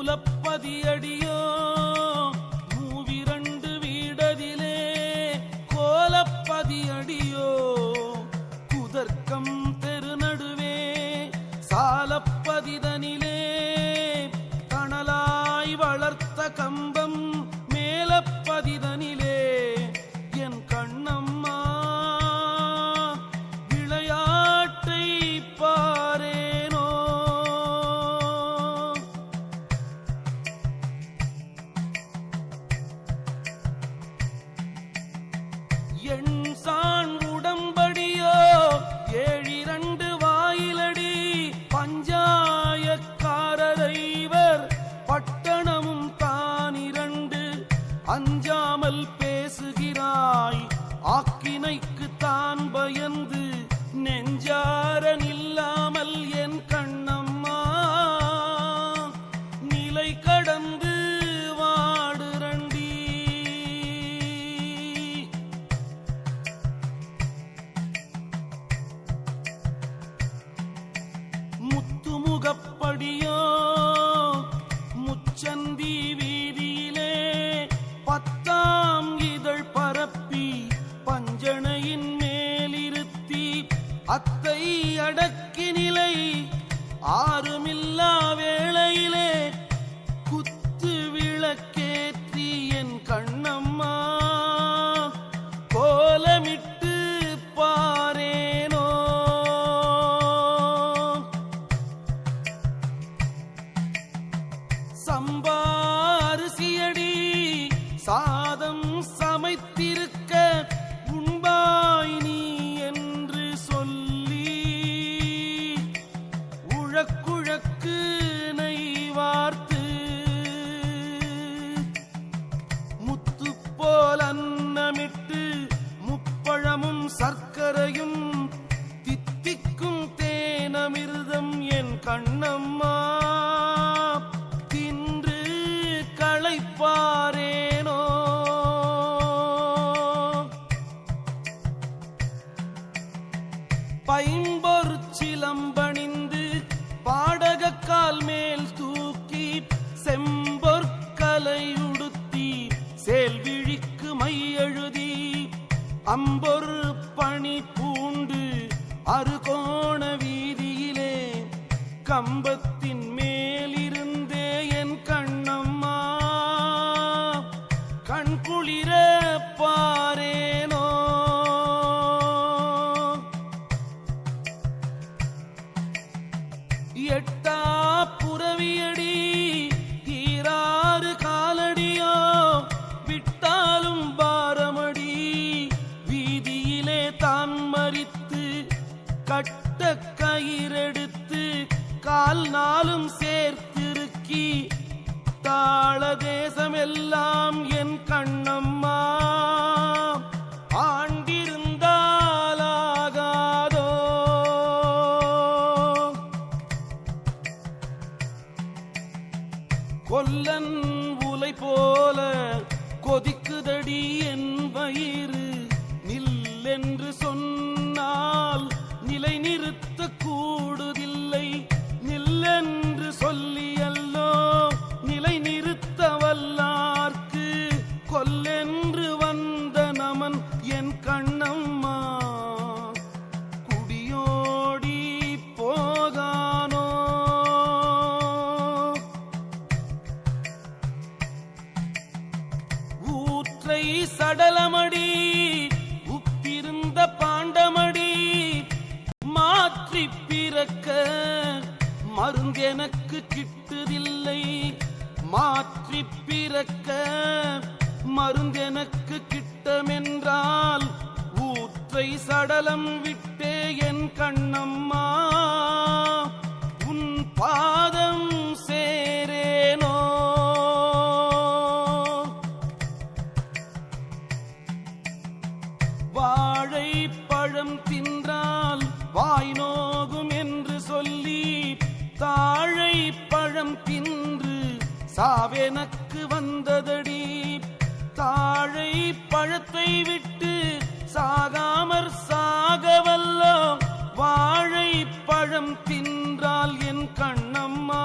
மூலப்பதியடியோ? மூவிரண்டு வீடதிலே கோலப்பதியடியோ? குதர்க்கம் தெருநடுவே சாலப்பதிதனிலே தான் பயந்து நெஞ்சாரன் இல்லாமல் என் அத்தை அடக்கி நிலை ஆறுமில்லா வேளையிலே குத்து விளக்கேற்றி என் கண்ணம்மா. கோலமிட்டு பாரேனோ. சம்பா கண்ணம்மா தின்று களைப்பாரேனோ? பைம்பொரு சிலம்பணிந்து பாடகக்கால் மேல் தூக்கி செம்பொற்கலை உடுத்தி சேல்விழிக்கு மையெழுதி அம்பொரு பணி பூண்டு அருகோண கம்பத்தின் மேலிருந்தே என் கண்ணம்மா. கண்குளிர பாரேனோ. எட்டு கால் நாளும் சேர்த்திருக்கி தாள தேசமெல்லாம் என் கண்ணம்மா. ஆண்டிருந்தாலாகாதோ. கொல்லன் உலை போல கொதிக்குதடி. ஊற்றை சடலமடி உப்பிருந்த பாண்டமடி மாற்றி பிறக்க மருந்தெனக்கு கிட்டுதில்லை. மாற்றி பிறக்க மருந்தெனக்கு கிட்டமென்றால் ஊற்றை சடலம் விட்டே என் கண்ணம்மா. உன் பாதம் பழம் தின்றால் வாய் நோகும் என்று சொல்லி தாழை பழம் தின்று சாவெனக்கு வந்ததடி. தாழை பழத்தை விட்டு சாகாமற் சாகவல்லோ பழம் தின்றால் என் கண்ணம்மா.